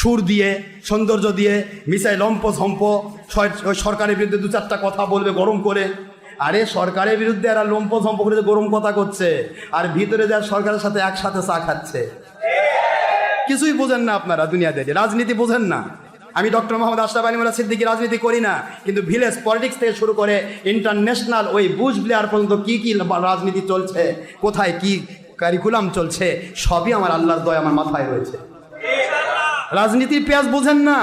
সুর দিয়ে, সৌন্দর্য দিয়ে মিসাই লম্প ঝম্প সরকারের বিরুদ্ধে দু চারটা কথা বলবে গরম করে। আরে সরকারের বিরুদ্ধে এরা লম্প ঝম্প করে গরম কথা করছে, আর ভিতরে যা সরকারের সাথে একসাথে চা খাচ্ছে। কিছুই বোঝেন না আপনারা দুনিয়াতে রাজনীতি বোঝেন না। আমি ডক্টর মোহাম্মদ আশরাফ আলী মোল্লা সিদ্দিকি রাজনীতি করি না, কিন্তু ভিলেজ পলিটিক্স থেকে শুরু করে ইন্টারন্যাশনাল ওই বুশ প্লেয়ার পর্যন্ত কী কি রাজনীতি চলছে, কোথায় কি কারিকুলাম চলছে, সবই আমার আল্লাহর দয়, আমার মাথায় রয়েছে। রাজনীতির পেঁয়াজ বোঝেন না।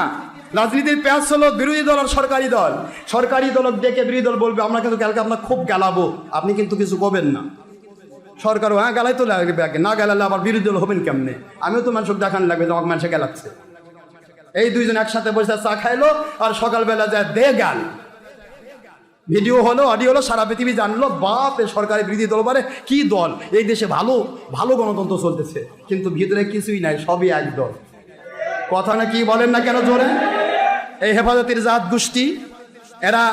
রাজনীতির পেঁয়াজ হলো বিরোধী দল আর সরকারি দল। সরকারি দল ডেকে বিরোধী দল বলবে, আমরা কিন্তু কালকে আপনার খুব গেলাবো। আপনি কিন্তু কিছু করবেন না। সরকার হ্যাঁ গেলাই তো লাগবে না গেলালে আবার বিরোধী দল হবেন কেমনে? আমিও তো মানুষকে দেখান লাগবে যে আমাকে মানুষে গেলাচ্ছে। এই দুইজন একসাথে বসে চা খাইলো আর সকালবেলা যায় দে গেল। ভিডিও হলো, অডিও হলো, সারা পৃথিবী জানলো, বাপ সরকারি বিরোধী দল মানে কি দল? এই দেশে ভালো ভালো গণতন্ত্র চলতেছে। কিন্তু ভিতরে কিছুই নাই, সবই এক দল। কথা না কি বলেন না কেন জোরে? এই হেফাজতের জাত গোষ্ঠী, এরা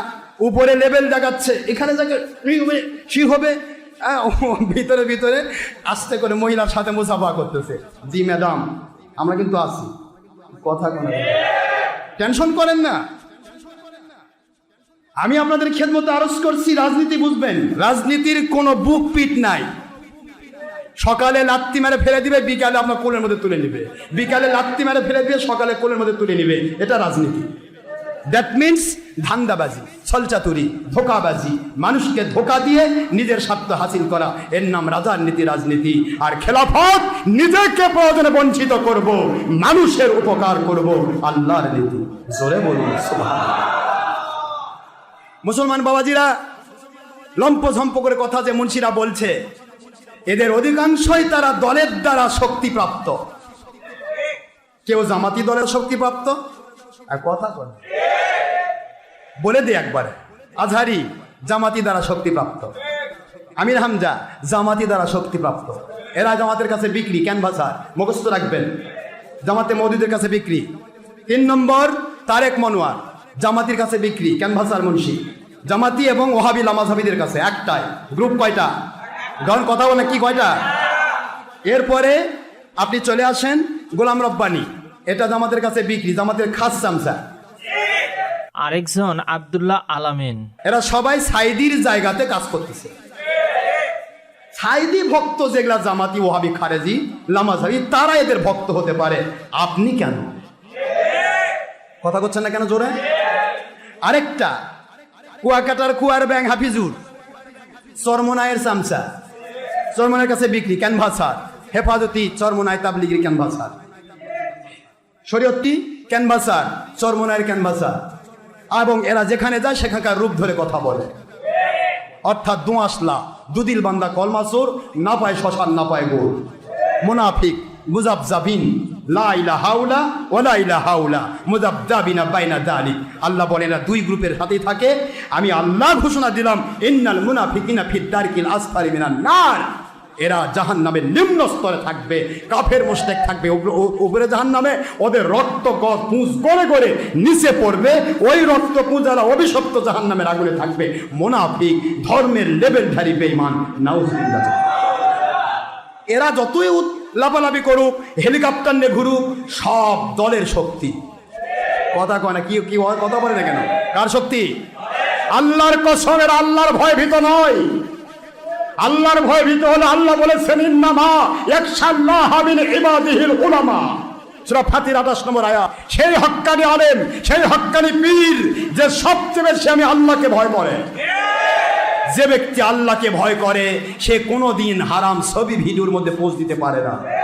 উপরে লেভেল দেখাচ্ছে, এখানে যাকে হবে সি হবে? ও ভিতরে ভিতরে আস্তে করে মহিলার সাথে মুসাফা করতেছে। জি, ম্যাডাম, আমরা কিন্তু আছি। কথা কোনো টেনশন করেন না। আমি আপনাদের খেদমতে আরজ করছি, রাজনীতি বুঝবেন। রাজনীতির কোনো বুক পিট নাই। সকালে লাত্তি মেরে ফেলে দিবে, বিকালে আপনার কোলের মধ্যে তুলে নিবে। বিকালে লাত্তি মেরে ফেলে দিবে সকালে কোলের মধ্যে তুলে নিবে। এটা রাজনীতি। দ্যাট মিন্স ধান্দাবাজি, ছলচাতুরি, ধোকাবাজি, মানুষকে ধোকা দিয়ে নিজের স্বার্থ হাসিল করা। এর নাম রাজার নীতি, রাজনীতি। আর খেলাফত নিজেকে প্রয়োজনে বঞ্চিত করব, মানুষের উপকার করব, আল্লাহর নীতি। জোরে বলুন মুসলমান বাবাজিরা লম্প ঝম্প করে কথা যে মুন্সিরা বলছে এদের অধিকাংশই তারা দলের দ্বারা শক্তিপ্রাপ্ত। কেউ জামাতি দলের শক্তিপ্রাপ্ত? আর কথা বলে দে একবারে। আজহারি, জামাতি দ্বারা শক্তিপ্রাপ্ত। আমির হামজা, জামাতি দ্বারা শক্তিপ্রাপ্ত। এরা জামাতের কাছে বিক্রি ক্যানভাসার মুখস্থ রাখবেন। জামাতে মৌদুদের কাছে বিক্রি। তিন নম্বর, তারেক মনোয়ার। জামাতির কাছে বিক্রি ক্যানভাসার মুন্সি। জামাতি এবং ওহাবি লামাজাবিদের কাছে একটাই, গ্রুপ কয়টা? ধরুন কথা বলে কি কয়টা? এরপরে আপনি চলে আসেন গোলাম রব্বানি। এটা জামাতের কাছে বিক্রি জামাতের খাস চামচা। আরেকজন আব্দুল্লাহ আলামিন। এরা সবাই সাইদির জায়গাতে কাজ করতেছে। সাইদি ভক্ত যেগুলা জামাতি ওহাবি খারেজি লামাজাবি তারা এদের ভক্ত হতে পারে। আপনি কেন? কথা করছেন না কেন জোরে? আরেকটা কুয়াকাটার কুয়ার ব্যাং হাফিজুর। চরমনায়ের চামচা। চরমনায়ের কাছে বিক্রি ক্যানভাসার হেফাজতি চরমনায় তাবলিগির ক্যানভাসার শরীয়তটি ক্যানভাসার চরমনায়ের ক্যানভাসার এবং এরা যেখানে যায়, সেখানকার রূপ ধরে কথা বলে। অর্থাৎ দোঁয়াশলা দুদিল বান্দা কলমাসুর না পায় শ্মশান, না পায় গোর মুনাফিক মুজাব জাবিন লা ইলা হাউলা ওলা ইলা হাউলা মুজাব জাবিনা বাইনা দালিক। আল্লাহ বলে, এরা দুই গ্রুপের সাথেই থাকে। আমি আল্লাহ ঘোষণা দিলাম, ইন্নাল মুনাফিকিনা ফিদ দারকিল আসফারি মিনান নার। এরা জাহান নামের নিম্ন স্তরে থাকবে, কাফের মোস্টেক থাকবে উপরে- জাহান নামে ওদের রক্ত পুঁজ গড়ে গড়ে নিচে পড়বে, ওই রক্ত পুঁজ যারা অভিশপ্ত জাহান নামের আগুনে থাকবে, মোনাফিক ধর্মের লেভেলধারী বেইমান নাউজুবিল্লাহ। এরা যতই লাফালাফি করুক, হেলিকপ্টার নিয়ে ঘুরুক, সব দলের শক্তি। কথা কয় না, কি কি কথা বলে না কেন? কার শক্তি? আল্লাহর কসমের আল্লাহর ভয় ভীত নয়। আল্লাহর ভয় ভীত হলে আল্লাহ বলেছেন, ইন্নামা একশাল্লাহ হাবিন ইবাদিহিল উলামা। সুরা ফাতির 28 নম্বর আয়া। সেই হক্কানি আলেম, সেই হক্কানি পীর, যে সবচেয়ে বেশি আমি আল্লাহকে ভয় করে। যে ব্যক্তি আল্লাহকে ভয় করে, সে কোনোদিন হারাম ছবি ভিডিওর মধ্যে পোস্ট দিতে পারে না।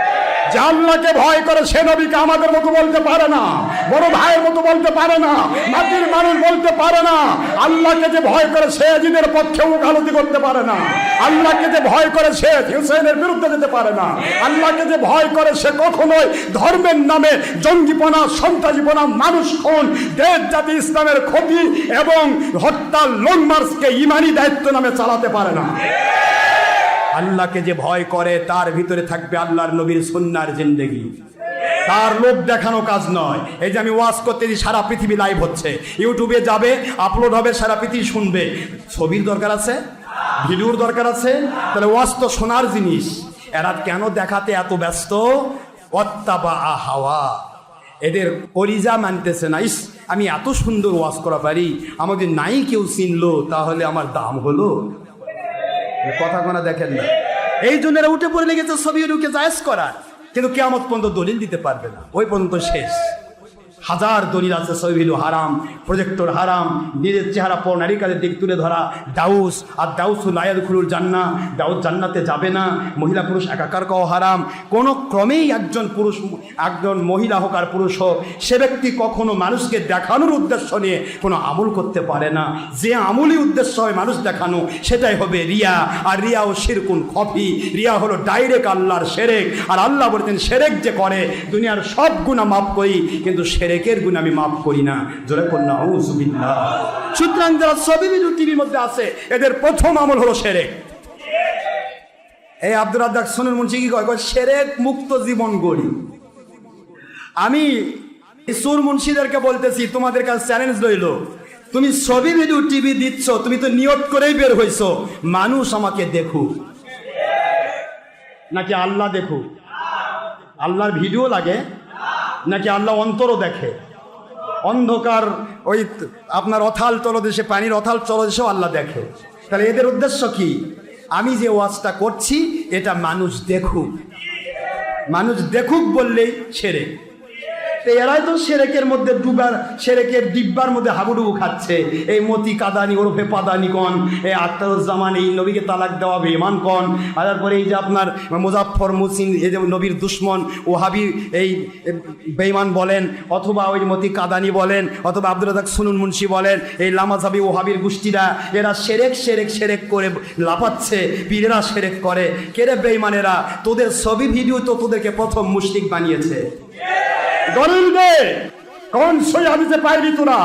যে ভয় করে সে নবীকে আমাদের মতো বলতে পারে না, বড় ভাইয়ের মতো বলতে পারে না, মাটির মানুষ বলতে পারে না। আল্লাহকে যে ভয় করে সে জিদের পক্ষে উকালতি করতে পারে না। আল্লাহকে যে ভয় করে সে হুসেনের বিরুদ্ধে যেতে পারে না। আল্লাহকে যে ভয় করে সে কখনোই ধর্মের নামে জঙ্গিপনা, সন্ত্রাসীপনা, মানুষ খুন, দেশ জাতি ইসলামের ক্ষতি এবং হত্যা লং মার্চকে ইমানি দায়িত্ব নামে চালাতে পারে না। আল্লাহকে যে ভয় করে, তার ভিতরে থাকবে আল্লাহর নবীর সুন্নার জিন্দেগি। তার লোক দেখানো কাজ নয়। এই যে আমি ওয়াজ করতে সারা পৃথিবী লাইভ হচ্ছে। ইউটিউবে যাবে আপলোড হবে, সারা পৃথিবী শুনবে। ছবির দরকার আছে? ভিডিওর দরকার আছে? তাহলে ওয়াজ তো শোনার জিনিস। এরা কেন দেখাতে এত ব্যস্ত? অত্তাবা হাওয়া। এদের কলিজা মানতেছে না। ইস, আমি এত সুন্দর ওয়াজ করা পারি। আমাদের নাই কেউ চিনলো, তাহলে আমার দাম হলো? কথা কোনা দেখেন না। এই জন্য উঠে পড়ে লেগেছে ছবি রুকে জায়েজ করার কিন্তু কেমন পর্যন্ত দলিল দিতে পারবে না। ওই পর্যন্ত শেষ। হাজার দলিল আছে সহিলু হারাম প্রজেক্টর হারাম, নিজের চেহারা পর নারিকাদের দিক তুলে ধরা, দাউস, আর ডাউস লায়াল খুলুর জান্না ডাউস জান্নাতে যাবে না, মহিলা পুরুষ একাকার কাও হারাম, কোনো ক্রমেই একজন পুরুষ, একজন মহিলা হোক আর পুরুষ হোক, সে ব্যক্তি কখনো মানুষকে দেখানোর উদ্দেশ্য নিয়ে কোনো আমল করতে পারে না। যে আমলই উদ্দেশ্য হয় মানুষ দেখানো, সেটাই হবে রিয়া, আর রিয়া ও শিরকুন খফি, রিয়া হলো ডাইরেক্ট আল্লাহর সেরেক, আর আল্লাহ বলতেন সেরেক যে করে, দুনিয়ার সব গুণা মাফ করি, কিন্তু সেরেকের গুণ আমি মাফ করি না। জোরে কন্যা সুতরাং যারা ভিডিও টিভির মধ্যে আছে, এদের প্রথম আমল হলো সেরেক। এই আব্দুল রাজ্জাক সোনুর মুন্সি কি কয়? সেরেক মুক্ত জীবন গড়ি। আমি সুর মুন্সিদেরকে বলতেছি, তোমাদের কাছে চ্যালেঞ্জ রইল। তুমি ছবি ভিডিও টিভি দিচ্ছ, তুমি তো নিয়ত করেই বের হইছো। মানুষ আমাকে দেখুক। নাকি আল্লাহ দেখুক? আল্লাহর ভিডিও লাগে? নাকি আল্লাহ অন্তরও দেখে? অন্ধকার ওই আপনার অথাল তলদেশে, পানির অথাল তলদেশেও আল্লাহ দেখে। তাহলে এদের উদ্দেশ্য কি? আমি যে ওয়াজটা করছি, এটা মানুষ দেখুক। মানুষ দেখুক বললেই ছেড়ে। এরাই তো সেরেকের মধ্যে ডুবার সেরেকের ডিব্বার মধ্যে হাবুডুবু খাচ্ছে। এই মতি কাদানি, ওরফে পাদানি কন, এই আক্তারুজ্জামান এই নবীকে তালাক দেওয়া বেমান কন। আর তারপরে এই যে আপনার মুজাফর মুসিন, এই যে নবীর দুশ্মন, ওহাবি এই বেইমান বলেন, অথবা ওই মতি কাদানি বলেন, অথবা আব্দুল রাজাক সুনুন মুন্সি বলেন, এই লামাজাবি ওহাবির গোষ্ঠীরা, এরা সেরেক সেরেক সেরেক করে লাফাচ্ছে, পীরেরা সেরেক করে। কেরে বেইমানেরা তোদের ছবি, ভিডিও তো তোদেরকে প্রথম মুশরিক বানিয়েছে। দলিল দে। কোন সই হাদিসে পাইবি তোরা?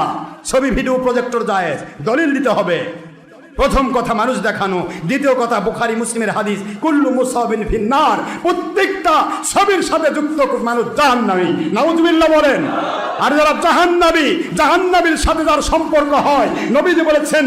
ছবি ভিডিও প্রজেক্টর যায় দলিল দিতে হবে। প্রথম কথা মানুষ দেখানো, দ্বিতীয় কথা বুখারি, মুসলিমের হাদিস, কুল্লু মুসাবিন ফিন্নার। প্রত্যেকটা ছবির সাথে যুক্ত মানুষ জান নামি নাউজুবিল্লাহ বলেন। আর যারা জাহান্নাবী জাহান্নাবীর সাথে যার সম্পর্ক হয়, নবীজি বলেছেন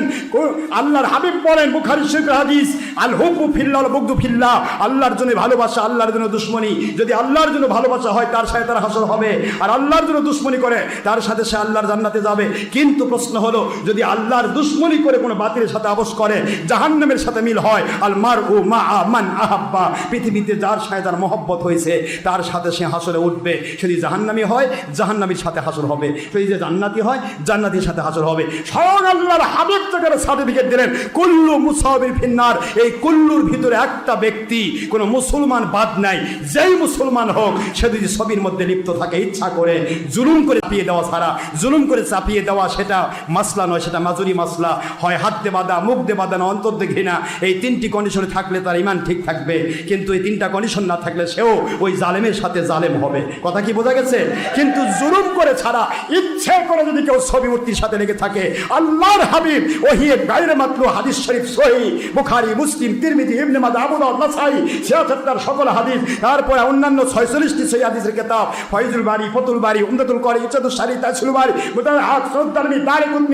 আল্লাহর হাবিব বলেন, বুখারি শরীফের হাদিস আল হুবু ফিল্লাহ বুগদু ফিল্লাহ, আল্লাহর জন্য ভালোবাসা, আল্লাহর জন্য দুশ্মনী। যদি আল্লাহর জন্য ভালোবাসা হয়, তার সাথে তার হাসর হবে। আর আল্লাহর জন্য দুশ্মনী করে, তার সাথে সে আল্লাহর জান্নাতে যাবে। কিন্তু প্রশ্ন হলো, যদি আল্লাহর দুশ্মনী করে কোনো বাতিলের সাথে আপোষ করে, জাহান্নামের সাথে মিল হয় আল মার ও মা মান আহাব্বা, পৃথিবীতে যার সাথে তার মহব্বত হয়েছে, তার সাথে সে হাসরে উঠবে। যদি জাহান্নামি হয়, জাহান্নামীর সাথে হাসর হবে। যদি যে জান্নাতি হয়, জান্নাতির সাথে হাসর হবে। স্বয়ং আল্লাহর হাবিব থেকে সার্টিফিকেট দিলেন, কুল্লু মুসাবির ফিন্নার। এই কুল্লুর ভিতরে একটা ব্যক্তি, কোনো মুসলমান বাদ নাই। যেই মুসলমান হোক, সে যদি ছবির মধ্যে লিপ্ত থাকে, ইচ্ছা করে, জুলুম করে চাপিয়ে দেওয়া ছাড়া, জুলুম করে চাপিয়ে দেওয়া সেটা মাসলা নয়, সেটা মাজুরি মাসলা। হয় হাত দে বাঁধা, মুখ দে বাঁধা না, অন্তর দে ঘৃণা। এই তিনটি কন্ডিশনে থাকলে তার ইমান ঠিক থাকবে। কিন্তু এই তিনটা কন্ডিশন না থাকলে সেও ওই জালেমের সাথে জালেম হবে। কথা কি বোঝা গেছে? কিন্তু জুলুম করে ছাড়া ইচ্ছে করে যদি কেউ ছবি মূর্তির সাথে লেগে থাকে, আল্লাহর হাবিব ওহিয়ে গায়ের মাত্র হাদিস শরীফ সহি, বুখারি, মুসলিম, তিরমিজি, ইবনে মাদা আবু দাউদ, নাসাই ছিয়াত্তর সকল হাদিস, তারপরে অন্যান্য ছয়চল্লিশটি সহি হাদিসের কিতাব, ফয়জুল বাড়ি ফতুল বাড়ি উমদাতুল করি ইচ্ছাতুল সারি তাসুল বাড়ি মুতাল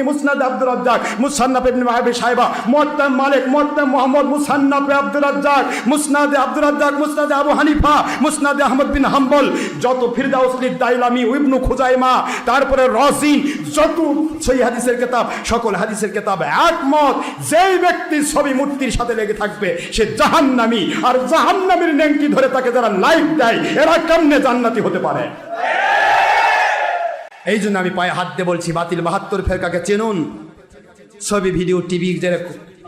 মুসনাদ রাজ্জাক, মুসান্নাফ ইবনে মাহবি সাহেবা মালিক মোহাম্মদ, মুসান্নাফ রাজ্জাক রাজ্জাক আবু হানিফা, মুসনাদ আহমদ বিন হাম্বল, যত ফিরদাউসলি দাইলামি, ইবনু খুজাইমা তারপরে রসিন যত সেই হাদিসের কিতাব, সকল হাদিসের কিতাব একমত। যেই ব্যক্তি ছবি মূর্তির সাথে লেগে থাকবে, সে জাহান্নামী। আর জাহান্নামীর নেংটি ধরে তাকে যারা লাইফ দেয়, এরা কেমনে জান্নাতি হতে পারে? এই জন্য আমি পায়ে হাত দিয়ে বলছি, বাতিল বাহাত্তর ফেরকাকে চেনুন। ছবি, ভিডিও, টিভি, যে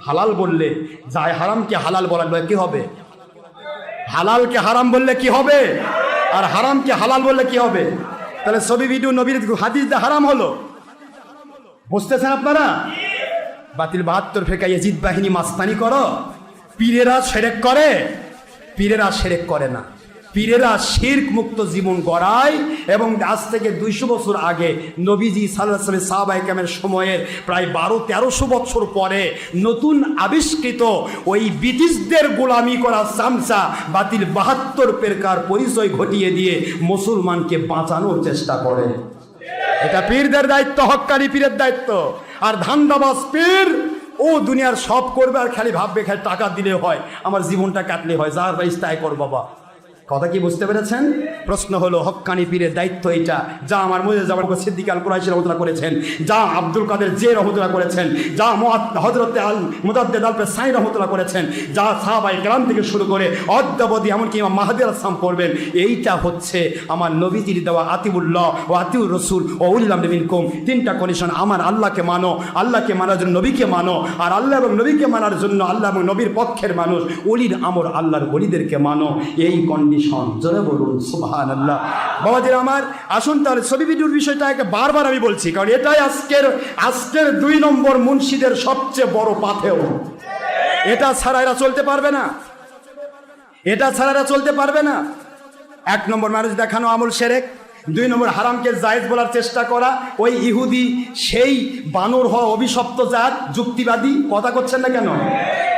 হালাল বললে যায় হারামকে হালাল বলার কি হবে? হালালকে হারাম বললে কি হবে? আর হারামকে হালাল বললে কি হবে? তাহলে ছবি ভিডিও নবীর হাদিস দা হারাম হলো। বুঝতেছেন আপনারা? বাতিল বাহাত্তর ফেকা এজিদ বাহিনী মাস্তানি করো। পীরেরা সেরেক করে, পীরেরা সেরেক করে না। পীরেরা শির্ক মুক্ত জীবন গড়ায় এবং আজ থেকে দুইশো বছর আগে নবীজি সাল্লাহ সাহাবাই কামের সময়ের প্রায় বারো, তেরোশো বছর পরে নতুন আবিষ্কৃত ওই ব্রিটিশদের গোলামি করা চামচা বাতিল বাহাত্তর পেরকার পরিচয় ঘটিয়ে দিয়ে মুসলমানকে বাঁচানোর চেষ্টা করে। এটা পীরদের দায়িত্ব হক্কানি পীরের দায়িত্ব। আর ধান্দাবাজ পীর, ও দুনিয়ার সব করবে আর খালি ভাববে, খালি টাকা দিলে হয়, আমার জীবনটা কাটলে হয়, যার বাইস তাই কর বাবা। কথা কি বুঝতে পেরেছেন? প্রশ্ন হলো, হক্কানি পীরের দায়িত্ব এটা যা আমার মধ্যে যাবার সিদ্দিক আল রহমতুল্লাহ করেছেন, যা আব্দুল কাদের জে রহমতুল্লাহ করেছেন, যা হজরতে আল মুদাদ্দেদ আলপে সাই রহমতুল্লাহ করেছেন, যা সাহাবাই গ্রাম থেকে শুরু করে অদ্যাবধি এমনকি ইমাম মাহাদি আসলাম পড়বেন, এইটা হচ্ছে আমার নবীজির দেওয়া আতিউল্লাহ ও আতিউর রসুল ও উল্লাম নবীন কুম তিনটা কন্ডিশন আমার আল্লাহকে মানো, আল্লাহকে মানার জন্য নবীকে মানো, আর আল্লাহ এবং নবীকে মানার জন্য আল্লাহ এবং নবীর পক্ষের মানুষ অলির আমর আল্লাহর অলিদেরকে মানো, এই কন্ডিশন জোরে বলুন সুবহান আল্লাহ বাবাজির আমার, আসুন তাহলে ছবি ভিডিওর বিষয়টাকে বারবার আমি বলছি, কারণ এটাই আজকের আজকের দুই নম্বর মুন্সিদের সবচেয়ে বড় পাথেও। এটা ছাড়া এরা চলতে পারবে না। এটা ছাড়া এরা চলতে পারবে না। এক নম্বর মানুষ দেখানো আমল সেরেক। দুই নম্বর, হারামকে জায়েজ বলার চেষ্টা করা। ওই ইহুদি, সেই বানর হওয়া অভিশপ্ত জাত, যুক্তিবাদী, কথা করছেন না কেন?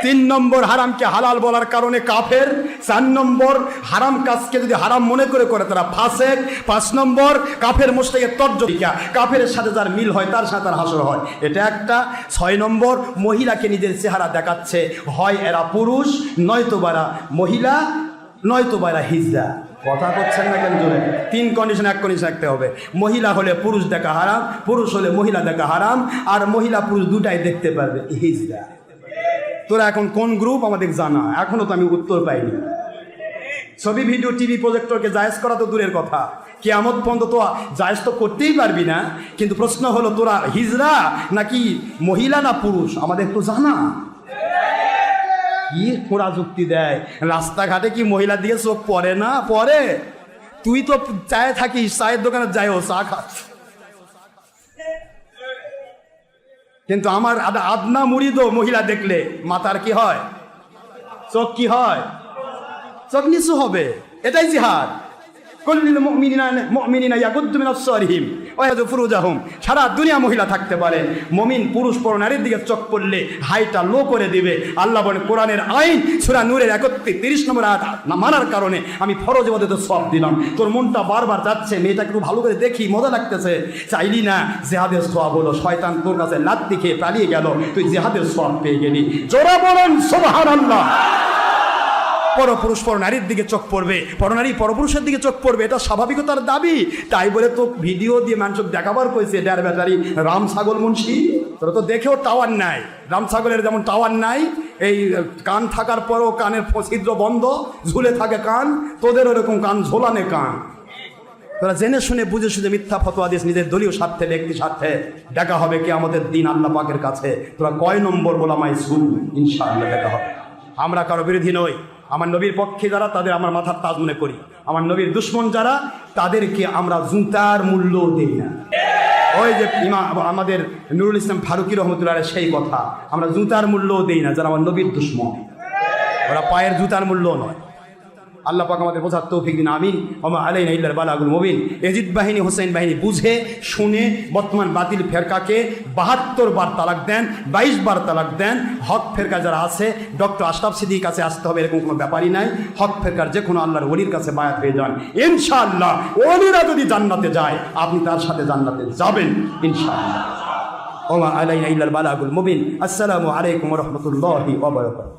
তিন নম্বর, হারামকে হালাল বলার কারণে কাফের। চার নম্বর, হারাম কাজকে যদি হারাম মনে করে করে তারা ফাসেক। পাঁচ নম্বর, কাফের মোস্তাকে তর্জরিকা কাফের সাথে যার মিল হয়, তার সাথে তার হাসর হয়। এটা একটা। ছয় নম্বর, মহিলাকে নিজের চেহারা দেখাচ্ছে। হয় এরা পুরুষ নয়তো বারা মহিলা নয়তো বারা হিজড়া। কথা করছেন না কেন জোরে? তিন কন্ডিশন এক কন্ডিশন রাখতে হবে। মহিলা হলে পুরুষ দেখা হারাম, পুরুষ হলে মহিলা দেখা হারাম, আর মহিলা পুরুষ দুটাই দেখতে পারবে। হিজড়া তোরা এখন কোন গ্রুপ আমাদের জানা। এখনও তো আমি উত্তর পাইনি। ছবি ভিডিও টিভি প্রজেক্টরকে জায়েজ করা তো দূরের কথা। কেয়ামত পর্যন্ত তো জায়েজ তো করতেই পারবি না। কিন্তু প্রশ্ন হলো, তোরা হিজরা নাকি মহিলা না পুরুষ? আমাদের তো জানা। কি খোঁড়া যুক্তি দেয়? রাস্তাঘাটে কি মহিলা দিয়ে চোখ পড়ে না? পড়ে? তুই তো চায়ে থাকিস, চায়ের দোকানে যাইও চা খাস কিন্তু আমার আদা আদনা মুড়িদও মহিলা দেখলে, মাতার কি হয়? চোখ কি হয়? চোখ নিচু হবে। এটাই জিহাদ। কুল্লিল মুমিনিনা মুমিনিনা ইয়াগুদ্দু মিন আবসারিহিম ওয়া ফুরুজাহুম সারা দুনিয়া মহিলা থাকতে পারে। মুমিন, পুরুষ, পর নারীর দিকে চোখ পড়লে হাইটা লো করে দিবে। আল্লাহ বলেন, কোরআনের আইন, সূরা নূরের 31 নম্বর আয়াত মানার কারণে আমি ফরজ ইবাদতে সব দিলাম। তোর মনটা বারবার যাচ্ছে, মেয়েটাকে একটু ভালো করে দেখি, মজা লাগতেছে। চাইলি না জেহাদের সওয়াব হলো, শয়তান তোর কাছে লাত্তি খেয়ে পালিয়ে গেল, তুই জেহাদের সওয়াব পেয়ে গেলি। জোরে বলেন, সুবহানাল্লাহ। পরপুরুষ পর নারীর দিকে চোখ পড়বে পরনারী পরপুরুষের দিকে চোখ পড়বে, এটা স্বাভাবিকতার দাবি। তাই বলে তো ভিডিও দিয়ে মানুষ দেখাবার করেছে ডের ব্যাটারি রাম ছাগল মুন্সি? তোরা তো দেখেও টাওয়ার নাই। রাম ছাগলের যেমন টাওয়ার নাই, এই কান থাকার পরও কানের ছিদ্র বন্ধ, ঝুলে থাকে কান, তোদের ওরকম কান ঝোলানে কান। তোরা জেনে শুনে বুঝে শুনে মিথ্যা ফতোয়া দিস, নিজের দলীয় স্বার্থে, ব্যক্তি স্বার্থে। দেখা হবে কি আমাদের দিন আল্লাহ পাকের কাছে। তোরা কয় নম্বর বলামাই শুন, ইনশাআল্লাহ দেখা হবে। আমরা কারও বিরোধী নই। আমার নবীর পক্ষে যারা, তাদের আমার মাথার তাজ মনে করি। আমার নবীর দুশ্মন যারা, তাদেরকে আমরা জুতার মূল্য দিই না। ওই যে ইমা, আমাদের নুরুল ইসলাম ফারুকি রহমতুল্লাহ সেই কথা। আমরা জুতার মূল্য দিই না, যারা আমার নবীর দুশ্মন। ওরা পায়ের জুতার মূল্য নয়। আল্লাহ পাক আমাদের বোঝার তৌফিক দিন, আমিন। ওমা আলাই ইল্লার বালাগুল মুবিন। এজিদ বাহিনী হোসেন বাহিনী বুঝে, শুনে, বর্তমান বাতিল ফেরকাকে বাহাত্তর বার তালাক দেন, বাইশ বার তালাক দেন। হক ফেরকা যারা আছে, ডক্টর আশরাফ সিদ্দির কাছে আসতে হবে, এরকম কোনো ব্যাপারই নাই। হক ফেরকার যে কোনো আল্লাহর ওলির কাছে বায়াত হয়ে যান। ইনশাআল্লাহ, ওলিরা যদি জান্নাতে যায়, আপনি তার সাথে জান্নাতে যাবেন, ইনশাআল্লাহ। ওমা আলাই ইল্লার বালাগুল মুবিন। আসসালামু আলাইকুম রহমতুল্লাহি ওয়া বারাকাতুহু।